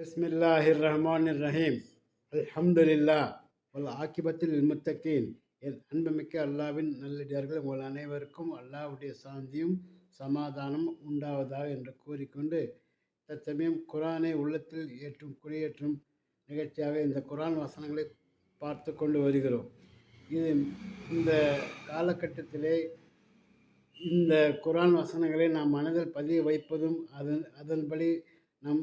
பிஸ்மில்லாஹிர் ரஹ்மான் ரஹீம் அல்ஹம்துலில்லா வல் ஆக்கிபத்தில் முத்தக்கீன் என் அன்புமிக்க அல்லாவின் நல்லடியார்கள் உங்கள் அனைவருக்கும் அல்லாவுடைய சாந்தியும் சமாதானம் உண்டாவதாக என்று கூறிக்கொண்டு தற்சமயம் குரானை உள்ளத்தில் ஏற்றும் குடியேற்றும் நிகழ்ச்சியாக இந்த குரான் வசனங்களை பார்த்து கொண்டு வருகிறோம். இது இந்த காலகட்டத்திலே இந்த குரான் வசனங்களை நாம் மனதில் பதிய வைப்பதும் அதன் அதன்படி நம்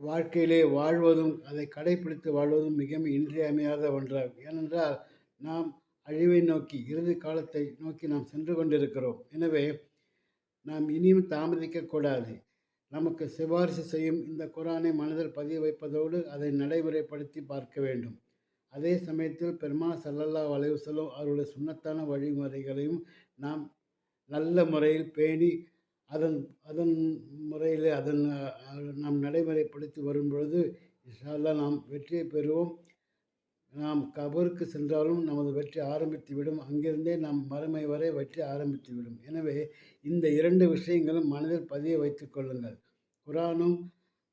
வாழ்க்கையிலே வாழ்வதும் அதை கடைப்பிடித்து வாழ்வதும் மிகவும் இன்றியமையாத ஒன்றாகும். ஏனென்றால் நாம் அழிவை நோக்கி இறுதி காலத்தை நோக்கி நாம் சென்று கொண்டிருக்கிறோம். எனவே நாம் இனியும் தாமதிக்கக்கூடாது நமக்கு சிபாரிசு செய்யும் இந்த குரானை மனதில் பதிய வைப்பதோடு அதை நடைமுறைப்படுத்தி பார்க்க வேண்டும். அதே சமயத்தில் பெருமா சல்லல்லா வலைவுசலும் அவருடைய சுண்ணத்தான வழிமுறைகளையும் நாம் நல்ல முறையில் பேணி அதன் அதன் முறையில் அதன் நாம் நடைமுறைப்படுத்தி வரும் பொழுது இன்ஷால்லா நாம் வெற்றியை பெறுவோம். நாம் கபருக்கு சென்றாலும் நமது வெற்றி ஆரம்பித்து விடும். அங்கிருந்தே நாம் மறுமை வரை வெற்றி ஆரம்பித்து விடும். எனவே இந்த இரண்டு விஷயங்களும் மனதில் பதிய வைத்துக் கொள்ளுங்கள். குரானும்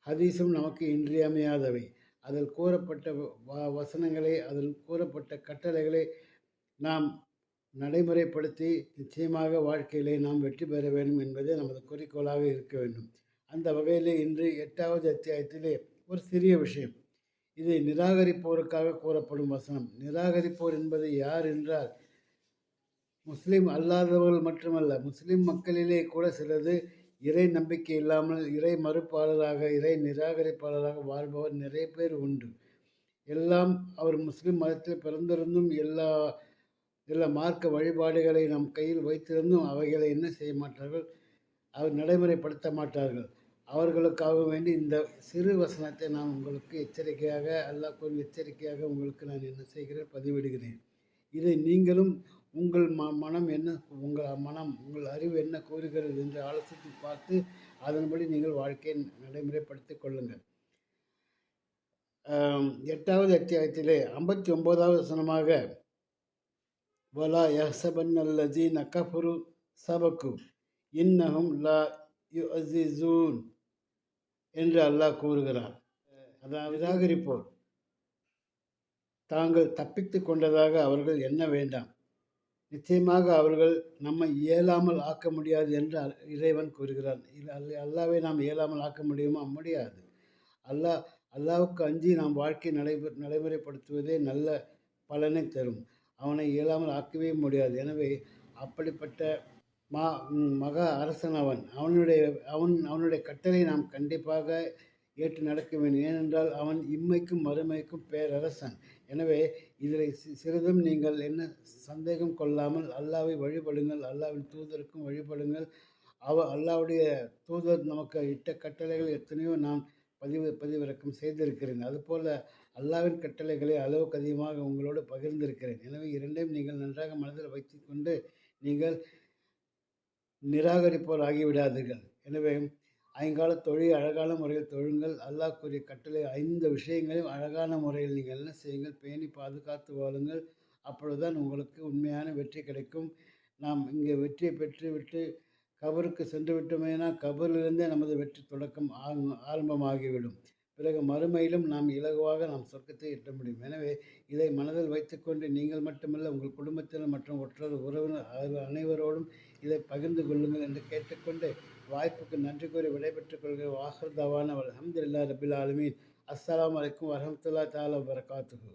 ஹதீஸும் நமக்கு இன்றியமையாதவை. அதில் கூறப்பட்ட வசனங்களை அதில் கூறப்பட்ட கட்டளைகளை நாம் நடைமுறைப்படுத்தி நிச்சயமாக வாழ்க்கையிலே நாம் வெற்றி பெற வேண்டும் என்பதே நமது குறிக்கோளாக இருக்க வேண்டும். அந்த வகையிலே இன்று எட்டாவது அத்தியாயத்திலே ஒரு சிறிய விஷயம். இது நிராகரிப்போருக்காக கூறப்படும் வசனம். நிராகரிப்போர் என்பது யார் என்றால் முஸ்லீம் அல்லாதவர்கள் மட்டுமல்ல முஸ்லீம் மக்களிலே கூட சிலது இறை நம்பிக்கை இல்லாமல் இறை மறுப்பாளராக இறை நிராகரிப்பாளராக வாழ்பவர் நிறைய பேர் உண்டு. எல்லாம் அவர் முஸ்லீம் மதத்தில் பிறந்திருந்தும் எல்லா இல்லை மார்க்க வழிபாடுகளை நம் கையில் வைத்திருந்தும் அவைகளை என்ன செய்ய மாட்டார்கள்? அவர் நடைமுறைப்படுத்த மாட்டார்கள். அவர்களுக்காக வேண்டி இந்த சிறு வசனத்தை நான் உங்களுக்கு எச்சரிக்கையாக அல்லா கூறி எச்சரிக்கையாக உங்களுக்கு நான் என்ன செய்கிறேன் பதிவிடுகிறேன். இதை நீங்களும் உங்கள் ம மனம் என்ன உங்கள் மனம் உங்கள் அறிவு என்ன கூறுகிறது என்று ஆலோசித்து பார்த்து அதன்படி நீங்கள் வாழ்க்கையை நடைமுறைப்படுத்திக் கொள்ளுங்கள். எட்டாவது அத்தியாயத்திலே ஐம்பத்தி ஒம்போதாவது வசனமாக வலா யஹ்சபன் அல்லதீன கஃபரு சபக்கு இன்னஹும் லா யு அசிசூன் என்று அல்லாஹ் கூறுகிறார் அதாவது நிராகரிப்போர். தாங்கள் தப்பித்து கொண்டதாக அவர்கள் எண்ண வேண்டாம். நிச்சயமாக அவர்கள் நம்மை இயலாமல் ஆக்க முடியாது என்று இறைவன் கூறுகிறான். அல்லாவை நாம் இயலாமல் ஆக்க முடியுமா? முடியாது. அல்லாஹ் அல்லாவுக்கு அஞ்சி நாம் வாழ்க்கை நடைபெ நடைமுறைப்படுத்துவதே நல்ல பலனை தரும். அவனை இயலாமல் ஆக்கவே முடியாது. எனவே அப்படிப்பட்ட மா மகா அரசன் அவன். அவனுடைய அவன் அவனுடைய கட்டளை நாம் கண்டிப்பாக ஏற்று நடக்க வேண்டும். ஏனென்றால் அவன் இம்மைக்கும் மறுமைக்கும் பேரரசன். எனவே இதில் சிறிதும் நீங்கள் என்ன சந்தேகம் கொள்ளாமல் அல்லாவை வழிபடுங்கள் அல்லாவின் தூதருக்கும் வழிபடுங்கள். அவ அல்லாவுடைய தூதர் நமக்கு இட்ட கட்டளைகள் எத்தனையோ நாம் பதிவு பதிவிறக்கம் செய்திருக்கிறேன். அதுபோல் அல்லாவின் கட்டளைகளை அளவுக்கு அதிகமாக உங்களோடு பகிர்ந்திருக்கிறேன். எனவே இரண்டையும் நீங்கள் நன்றாக மனதில் வைத்துக்கொண்டு நீங்கள் நிராகரிப்போர் ஆகிவிடாதீர்கள். எனவே ஐங்கால தொழில் அழகான முறையில் தொழுங்கள். அல்லாஹ் கூறிய கட்டளை ஐந்து விஷயங்களையும் அழகான முறையில் நீங்கள் என்ன செய்யுங்கள்? பேணி பாதுகாத்து வாழுங்கள். அப்பொழுதுதான் உங்களுக்கு உண்மையான வெற்றி கிடைக்கும். நாம் இங்கே வெற்றியை பெற்று விட்டு கபருக்கு சென்று விட்டோமேனா கபரிலிருந்தே நமது வெற்றி தொடக்கம் ஆரம்பமாகிவிடும். பிறகு மறுமையிலும் நாம் இலகுவாக நாம் சொர்க்கத்தை எட்ட முடியும். எனவே இதை மனதில் வைத்துக்கொண்டு நீங்கள் மட்டுமல்ல உங்கள் குடும்பத்தினர் மற்றும் ஒற்றர் உறவினர் அனைவரோடும் இதை பகிர்ந்து கொள்ளுங்கள் என்று கேட்டுக்கொண்டு வாய்ப்புக்கு நன்றி கூறி விடைபெற்றுக் கொள்கிற வாஹர் தவான அலமதுல்லா ரபில் ஆலமீன். அஸ்லாம் வலைக்கம் வரமத்துல்லா தாலா வரகாத்துகு